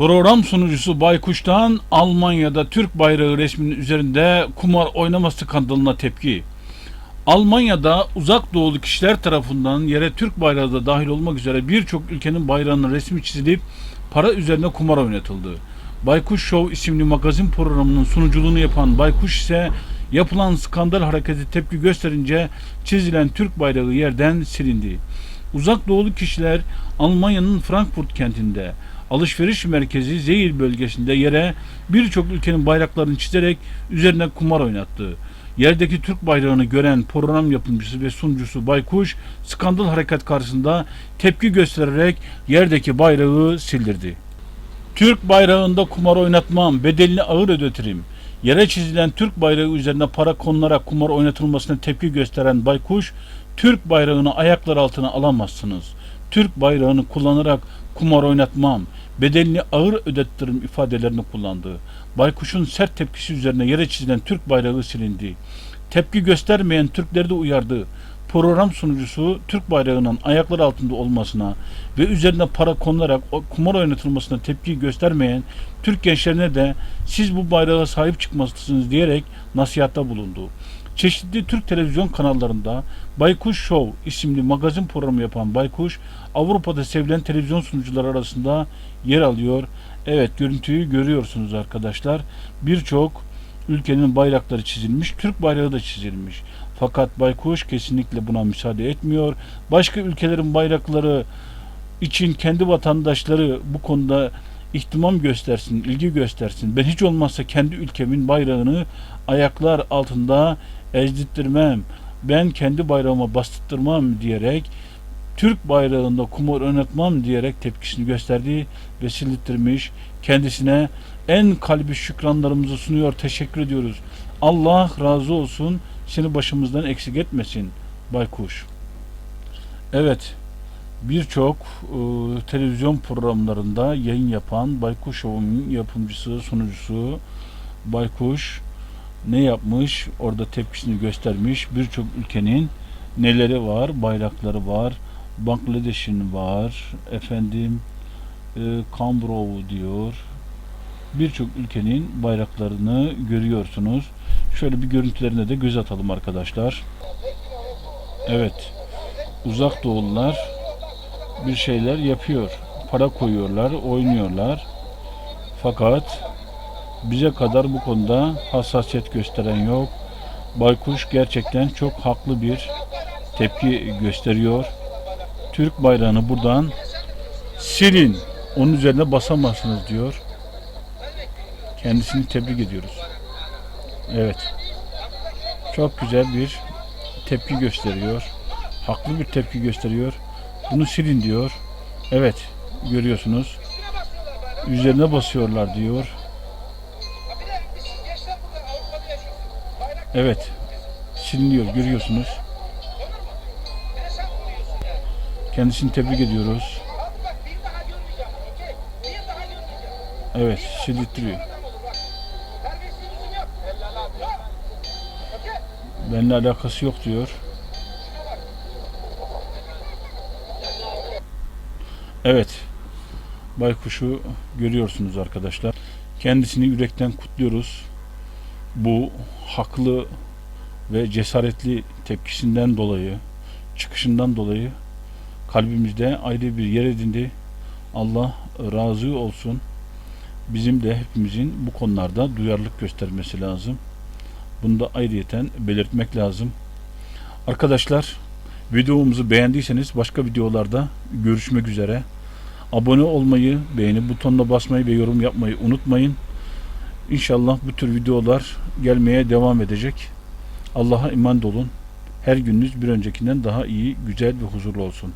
Program sunucusu Baykuş'tan Almanya'da Türk bayrağı resminin üzerinde kumar oynama skandalına tepki. Almanya'da uzak doğulu kişiler tarafından yere Türk bayrağı da dahil olmak üzere birçok ülkenin bayrağının resmi çizilip para üzerine kumar oynatıldı. Baykuş Show isimli magazin programının sunuculuğunu yapan Baykuş ise yapılan skandal hareketi tepki gösterince çizilen Türk bayrağı yerden silindi. Uzak doğulu kişiler Almanya'nın Frankfurt kentinde alışveriş merkezi Zeyil bölgesinde yere birçok ülkenin bayraklarını çizerek üzerine kumar oynattı. Yerdeki Türk bayrağını gören program yapımcısı ve sunucusu Baykuş skandal hareket karşısında tepki göstererek yerdeki bayrağı sildirdi. Türk bayrağında kumar oynatmam, bedelini ağır ödetirim. Yere çizilen Türk bayrağı üzerine para konularak kumar oynatılmasına tepki gösteren Baykuş, Türk bayrağını ayaklar altına alamazsınız. Türk bayrağını kullanarak kumar oynatmam, bedelini ağır ödettiririm ifadelerini kullandı. Baykuş'un sert tepkisi üzerine yere çizilen Türk bayrağı silindi. Tepki göstermeyen Türkleri de uyardı. Program sunucusu Türk bayrağının ayaklar altında olmasına ve üzerine para konularak kumar oynatılmasına tepki göstermeyen Türk gençlerine de siz bu bayrağa sahip çıkmalısınız diyerek nasihatta bulundu. Çeşitli Türk televizyon kanallarında Baykuş Show isimli magazin programı yapan Baykuş, Avrupa'da sevilen televizyon sunucuları arasında yer alıyor. Evet görüntüyü görüyorsunuz arkadaşlar. Birçok ülkenin bayrakları çizilmiş, Türk bayrağı da çizilmiş. Fakat Baykuş kesinlikle buna müsaade etmiyor. Başka ülkelerin bayrakları için kendi vatandaşları bu konuda ihtimam göstersin, ilgi göstersin. Ben hiç olmazsa kendi ülkemin bayrağını ayaklar altında ezdirttirmem. Ben kendi bayrağıma bastırtmam diyerek Türk bayrağında kumar oynatmam diyerek tepkisini gösterdi ve sildirttirmiş. Kendisine en kalbi şükranlarımızı sunuyor. Teşekkür ediyoruz. Allah razı olsun. Seni başımızdan eksik etmesin Baykuş. Evet. Birçok e, televizyon programlarında yayın yapan Baykuş Show'un yapımcısı, sunucusu Baykuş ne yapmış? Orada tepkisini göstermiş. Birçok ülkenin neleri var? Bayrakları var. Bangladeş'in var. Efendim e, Kambrov diyor. Birçok ülkenin bayraklarını görüyorsunuz. Şöyle bir görüntülerine de göz atalım arkadaşlar. Evet. Uzak doğulular bir şeyler yapıyor. Para koyuyorlar, oynuyorlar. Fakat bize kadar bu konuda hassasiyet gösteren yok. Baykuş gerçekten çok haklı bir tepki gösteriyor. Türk bayrağını buradan silin. Onun üzerine basamazsınız diyor. Kendisini tebrik ediyoruz. Evet. Çok güzel bir tepki gösteriyor. Haklı bir tepki gösteriyor. Bunu silin diyor. Evet. Görüyorsunuz. Üzerine basıyorlar diyor. Evet. Siliniyor. Görüyorsunuz. Kendisini tebrik ediyoruz. Evet. Sildirtiyor. Benimle alakası yok diyor. Evet. Baykuş'u görüyorsunuz arkadaşlar. Kendisini yürekten kutluyoruz. Bu haklı ve cesaretli tepkisinden dolayı, çıkışından dolayı kalbimizde ayrı bir yer edindi. Allah razı olsun. Bizim de hepimizin bu konularda duyarlılık göstermesi lazım. Bunu da ayrıyeten belirtmek lazım. Arkadaşlar videomuzu beğendiyseniz başka videolarda görüşmek üzere. Abone olmayı, beğeni butonuna basmayı ve yorum yapmayı unutmayın. İnşallah bu tür videolar gelmeye devam edecek. Allah'a iman olun. Her gününüz bir öncekinden daha iyi, güzel ve huzurlu olsun.